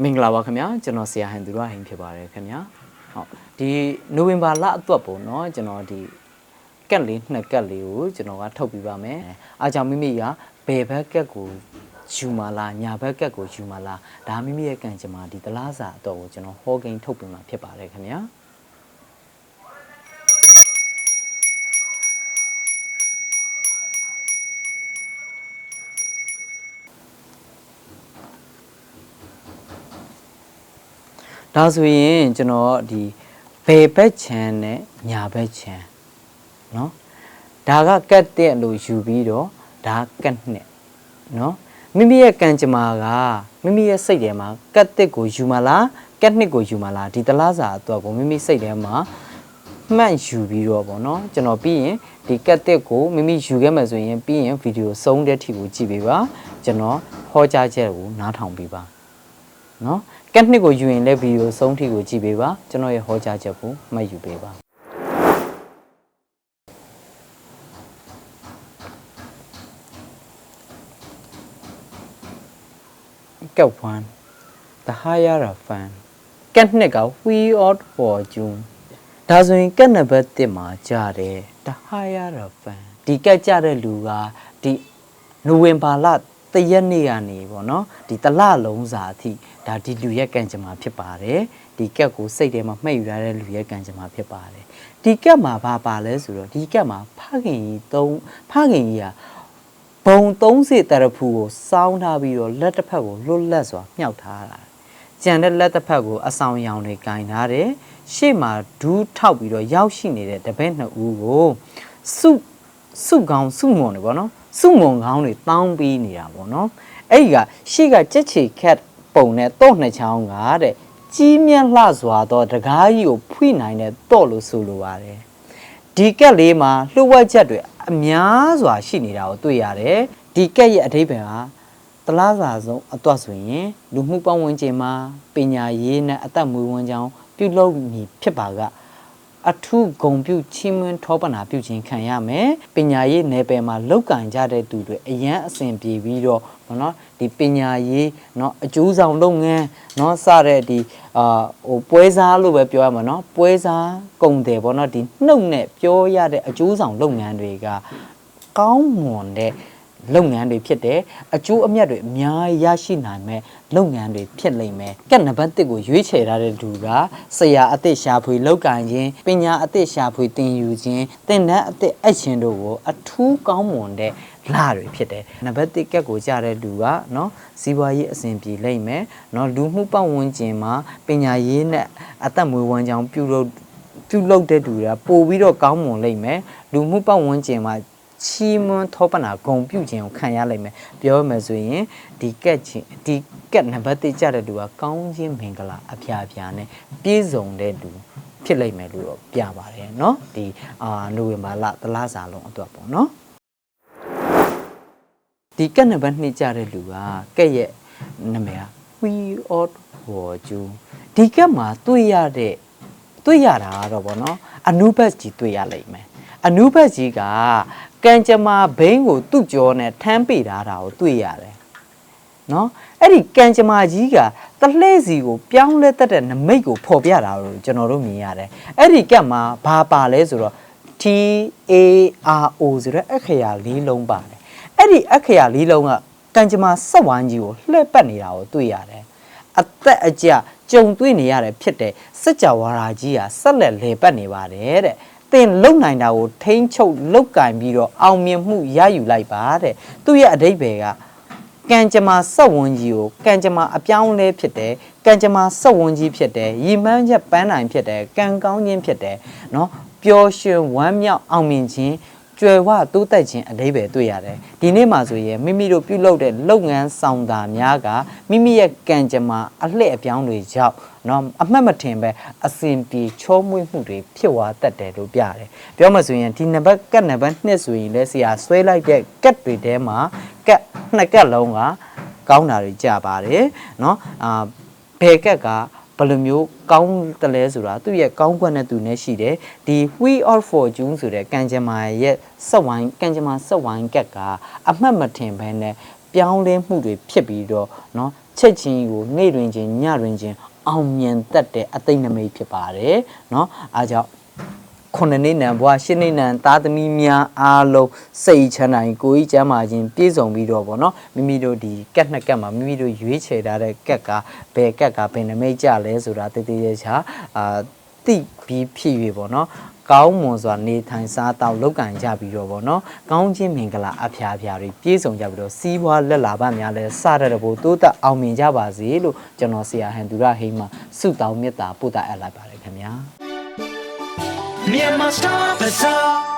မင်္ဂလာပါခင်ဗျာကျွန်တော်ဆရာဟန်သူရဟင်ဖြစ်ပါတယ်ခင်ဗျာဟုတ်ဒီနိုဝင်ဘာလအတွက်ပေါ့နော်ကျွန်တော်ဒီကက်လေးနှစ်ကက်လေးကိုကျွန်တော်ကထုတ်ပြပါမယ်အားကြောင့်မိမိကဘယ်ဘက်ကက်ကိုယူမလားညာဘက်ကက်ကိုယူမလားဒါမိမိရဲ့ကံကြမ္မာဒီတလားစာအတော့ကိုကျွန်တော်ဟောကိန်းထုတ်ပြမှာဖြစ်ပါတယ်ခင်ဗျာ ဒါဆိုရင်ကျွန်တော်ဒီဘယ်ဘက်ချမ်းနဲ့ညာဘက်ချမ်းเนาะဒါကကတ်တဲ့လို့ယူပြီးတော့ဒါကတ်နဲ့เนาะမိမိရဲ့ကံကြမ္မာကမိမိရဲ့စိတ်ထဲမှာကတ်တဲ့ကိုယူမလားကတ်နှစ်ကိုယူမလားဒီတလားစာအတွက်ကိုမိမိစိတ်ထဲမှာမှတ်ယူပြီးတော့ဗောနော်ကျွန်တော်ပြီးရင်ဒီကတ်တဲ့ကိုမိမိယူခဲ့မှဆိုရင်ပြီးရင်ဗီဒီယိုဆုံးတဲ့ထိကိုကြည့်ပေးပါကျွန်တော်ဟောကြားချက်ကိုနားထောင်ပေးပါ နော်ကက်နှစ်ကိုယူရင်လည်းဗီဒီယိုဆုံးထိကိုကြည့်ပေးပါကျွန်တော်ရဲ့ဟောကြားချက်ကိုမှတ်ယူပေးပါကက်1 the higher fan ကက်နှစ်က we out for june ဒါဆိုရင်ကက်နံပါတ်1မှာကြားတယ် the higher fan ဒီကက်ကြတဲ့လူကဒီနိုဝင်ဘာလ တရက်နေ့ကနေပေါ့နော်ဒီတလလုံးစာအထိဒါဒီလူရဲ့ကံကြမ္မာဖြစ်ပါတယ်ဒီကက်ကိုစိတ်ထဲမှာမှတ်ယူရတဲ့လူရဲ့ကံကြမ္မာဖြစ်ပါတယ်ဒီကက်မှာဘာပါလဲဆိုတော့ဒီကက်မှာဖခင်ကြီးသုံးဖခင်ကြီးကဘုံ30တရဖူကိုစောင်းထားပြီးတော့လက်တစ်ဖက်ကိုလွတ်လပ်စွာမြှောက်ထားတာကြံတဲ့လက်တစ်ဖက်ကိုအဆောင်ရောင်တွေကင်ထားတယ်ရှေ့မှာဒူးထောက်ပြီးတော့ရောက်ရှိနေတဲ့တပည့်နှစ်ဦးကိုစုစုကောင်းစုမွန်တွေပေါ့နော် စုမွန်ကောင်းတွေတောင်းပြီးနေတာပေါ့နော်အဲ့ဒီကရှေ့ကကြက်ချီခက်ပုံနဲ့တော့နှစ်ချောင်းကတဲ့ကြီးမြတ်လှစွာသောတကားကြီးကိုဖွိနိုင်တဲ့တော့လို့ဆိုလိုပါတယ်ဒီကက်လေးမှာလှုပ်ဝက်ချက်တွေအများစွာရှိနေတာကိုတွေ့ရတယ်ဒီကက်ရဲ့အဓိပ္ပာယ်ဟာတလားစာဆုံးအတော့ဆိုရင်လူမှုပတ်ဝန်းကျင်မှာပညာရေးနဲ့အသက်မွေးဝမ်းကြောင်းပြုလုပ်မည်ဖြစ်ပါက အထုဂုံပြုချီးမွမ်းထောပနာပြုခြင်းခံရမယ်ပညာရေးနယ်ပယ်မှာလောက်ကင်ကြတဲ့သူတွေအရန်အစဉ်ပြေပြီးတော့နော်ဒီပညာရေးနော်အကျိုးဆောင်လုပ်ငန်းနော်စတဲ့ဒီအာဟိုပွဲစားလို့ပဲပြောရမှာနော်ပွဲစားကုန်တယ်ပေါ့နော်ဒီနှုတ်နဲ့ပြောရတဲ့အကျိုးဆောင်လုပ်ငန်းတွေကကောင်းမွန်တဲ့ လုပ်ငန်းတွေဖြစ်တယ်အကျိုးအမြတ်တွေအများကြီးရရှိနိုင်မဲ့လုပ်ငန်းတွေဖြစ်လိမ့်မယ်ကက်နံပါတ်1ကိုရွေးချယ်ထားတဲ့လူကဆရာအသစ်ရှာဖွေလောက်ကင်ခြင်းပညာအသစ်ရှာဖွေသင်ယူခြင်းသင်တန်းအသစ်အပ်ခြင်းတို့ကိုအထူးကောင်းမွန်တဲ့လာတွေဖြစ်တယ်နံပါတ်1ကက်ကိုကြားတဲ့လူကเนาะစီးပွားရေးအဆင်ပြေလိမ့်မယ်เนาะလူမှုပတ်ဝန်းကျင်မှာပညာရေးနဲ့အသက်မွေးဝမ်းကြောင်းပြုလုပ် ပြုလုပ်တဲ့သူတွေကပို့ပြီးတော့ကောင်းမွန်လိမ့်မယ်လူမှုပတ်ဝန်းကျင်မှာ ချီးမွမ်းထောပနာဂုံပြုခြင်းကိုခံရလိမ့်မယ်ပြောရမယ်ဆိုရင်ဒီကက်ချင်းဒီကက်နံပါတ်1ကြတဲ့လူကကောင်းခြင်းမင်္ဂလာအဖျားဖျားနဲ့ပြည့်စုံတဲ့လူဖြစ်လိမ့်မယ်လို့တော့ပြပါတယ်เนาะဒီအာနိုဝင်ဘာလတလားစာလုံးအတွက်ပေါ့เนาะဒီကက်နံပါတ်2ကြတဲ့လူကကက်ရဲ့နာမည်က we ought for you ဒီကက်မှာတွေ့ရတဲ့ တွေ့ရတာကတော့ဗောနော်အနုဘတ်ကြီးတွေ့ရလိမ့်မယ်အနုဘတ်ကြီးက ကံကြမ္မာဘိန်းကိုသူ့ကြောနဲ့ထမ်းပေထားတာကိုတွေ့ရတယ်နော်အဲ့ဒီကံကြမ္မာကြီးကတလှည့်စီကိုပြောင်းလဲတတ်တဲ့နမိတ်ကိုဖော်ပြတာကိုကျွန်တော်တို့မြင်ရတယ်အဲ့ဒီကက်မှာဘာပါလဲဆိုတော့ T A R O ဆိုတဲ့အခရာလေးလုံးပါတယ်အဲ့ဒီအခရာလေးလုံးကကံကြမ္မာစက်ဝိုင်းကြီးကိုလှည့်ပတ်နေတာကိုတွေ့ရတယ်အသက်အကျကြုံတွေ့နေရတယ်ဖြစ်တဲ့စัจ java ရာကြီးဟာဆက်လက်လေပတ်နေပါတယ်တဲ့ သင်လုံနိုင်တာကိုထိမ့်ချုပ်လုတ်ကင်ပြီးတော့အောင်မြင်မှုရယူလိုက်ပါတဲ့သူ့ရဲ့အဓိပ္ပာယ်ကကံကြမ္မာစက်ဝန်ကြီးကိုကံကြမ္မာအပြောင်းလဲဖြစ်တယ်ကံကြမ္မာစက်ဝန်ကြီးဖြစ်တယ်ရည်မှန်းချက်ပန်းနိုင်ဖြစ်တယ်ကံကောင်းခြင်းဖြစ်တယ်เนาะပျော်ရွှင်ဝမ်းမြောက်အောင်မြင်ခြင်း ကျွယ်ဝတိုးတက်ခြင်းအလေးပဲတွေ့ရတယ်ဒီနေ့မှာဆိုရင်မိမိတို့ပြုလုပ်တဲ့လုပ်ငန်းဆောင်တာများကမိမိရဲ့ကံကြမ္မာအလှည့်အပြောင်းတွေကြောင့်နော်အမှတ်မထင်ပဲအစဉ်ပြေချောမွေ့မှုတွေဖြစ်သွားတတ်တယ်လို့ပြတယ်ပြောမှဆိုရင်ဒီနံပါတ်ကတ်နံပါတ်2ဆိုရင်လဲဆရာဆွဲလိုက်တဲ့ကတ်တွေထဲမှာကတ်နှစ်ကတ်လုံးကကောင်းတာတွေကြပါတယ်နော်အာဘယ်ကတ်က ယ်လိုမျိုးကောင်းတယ်လဲဆိုတာသူ့ရဲ့ကောင်းကွက်နဲ့သူနဲ့ရှိတယ်ဒီ we all for june ဆိုတဲ့ကံကြမ္မာရဲ့စက်ဝိုင်းကံကြမ္မာစက်ဝိုင်းကက်ကအမှတ်မထင်ဘဲနဲ့ပြောင်းလဲမှုတွေဖြစ်ပြီးတော့เนาะ ချက်ချင်းကိုနေ့တွင်ချင်းညတွင်ချင်းအောင်မြင်တတ်တဲ့အသိနမိတ်ဖြစ်ပါတယ်เนาะအားကြောင့် ခုနှစ်နှစ်နံဘွားရှစ်နှစ်နံသားသမီးများအားလုံးစိတ်ချမ်းသာရင်ကိုယ်ကြီးကျမ်းမာခြင်းပြည့်စုံပြီးတော့ဗောနော်မိမိတို့ဒီကက်နှစ်ကက်မှာမိမိတို့ရွေးချယ်ထားတဲ့ကက်ကဘယ်ကက်ကဘယ်နမိတ်ကြလဲဆိုတာတည်တည်ရချာအာတိပြီးဖြစ်၍ဗောနော်ကောင်းမွန်စွာနေထိုင်စားတောက်လုပ်ကံကြပြီးတော့ဗောနော်ကောင်းခြင်းမင်္ဂလာအဖျားဖျားတွေပြည့်စုံကြပြီးတော့စီးပွားလက်လာပါများလဲစရတဲ့ဘို့တိုးတက်အောင်မြင်ကြပါစေလို့ကျွန်တော်ဆရာဟန်သူရဟိန်းမှာဆုတောင်းမေတ္တာပို့တာအပ်လိုက်ပါတယ်ခင်ဗျာ me and my star.